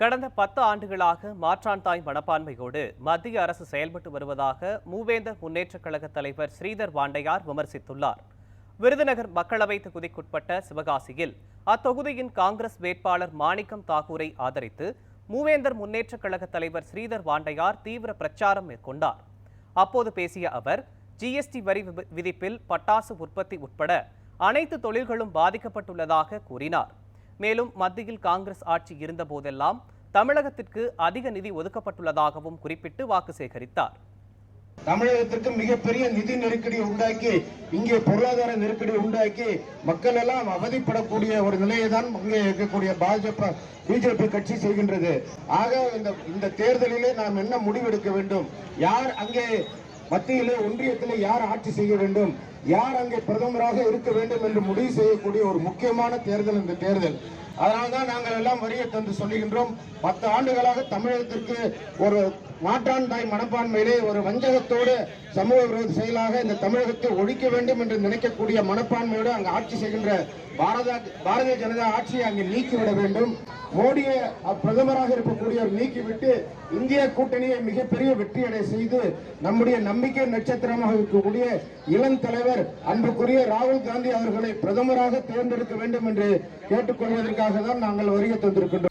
கடந்த பத்து ஆண்டுகளாக மாற்றான் தாய் மனப்பான்மையோடு மத்திய அரசு செயல்பட்டு வருவதாக மூவேந்தர் முன்னேற்றக் கழக தலைவர் ஸ்ரீதர் வாண்டையார் விமர்சித்துள்ளார். விருதுநகர் மக்களவை தொகுதிக்குட்பட்ட சிவகாசியில் அத்தொகுதியின் காங்கிரஸ் வேட்பாளர் மாணிக்கம் தாக்கூரை ஆதரித்து மூவேந்தர் முன்னேற்றக் கழக தலைவர் ஸ்ரீதர் வாண்டையார் தீவிர பிரச்சாரம் மேற்கொண்டார். அப்போது பேசிய அவர் ஜிஎஸ்டி வரி விதிப்பில் பட்டாசு உற்பத்தி உட்பட அனைத்து தொழில்களும் பாதிக்கப்பட்டுள்ளதாக கூறினார். மேலும் மத்தியில் காங்கிரஸ் ஆட்சி இருந்தபோதெல்லாம் தமிழகத்திற்கு அதிக நிதி ஒதுக்கப்பட்டுள்ளதாகவும் குறிப்பிட்டு வாக்கு சேகரித்தார். தமிழகத்திற்கு மிகப்பெரிய நிதி நெருக்கடி உண்டாக்கி இங்கே பொருளாதார நெருக்கடி உண்டாக்கி மக்கள் எல்லாம் அவதிப்படக்கூடிய ஒரு நிலையை தான் இங்கே இருக்கக்கூடிய பாஜக பிஜேபி கட்சி செய்கின்றது. ஆக இந்த இந்த தேர்தலிலே நாம் என்ன முடிவெடுக்க வேண்டும்? யார் அங்கே மத்தியிலே ஒன்றியத்திலே யார் ஆட்சி செய்ய வேண்டும்? யார் அங்கே பிரதமராக இருக்க வேண்டும் என்று முடிவு செய்யக்கூடிய ஒரு முக்கியமான தேர்தல் இந்த தேர்தல். அதனால்தான் நாங்கள் எல்லாம் வரிய தந்து சொல்லுகின்றோம். பத்து ஆண்டுகளாக தமிழகத்திற்கு ஒரு மாற்றான் தாய் மனப்பான்மையிலே ஒரு வஞ்சகத்தோடு சமூக விரோத செயலாக இந்த தமிழகத்தை ஒழிக்க வேண்டும் என்று நினைக்கக்கூடிய மனப்பான்மையோடு அங்கு ஆட்சி செய்கின்ற பாரத பாரதிய ஜனதா ஆட்சியை அங்கே நீக்கிவிட வேண்டும். மோடியை பிரதமராக இருக்கக்கூடியவர் நீக்கிவிட்டு இந்திய கூட்டணியை மிகப்பெரிய வெற்றியடை செய்து நம்முடைய நம்பிக்கை நட்சத்திரமாக இருக்கக்கூடிய இளம் தலைவர் அன்புக்குரிய ராகுல் காந்தி அவர்களை பிரதமராக தேர்ந்தெடுக்க வேண்டும் என்று கேட்டுக்கொள்வதற்காக காரணமாக தான் நாங்கள் வருகை தந்திருக்கின்றோம்.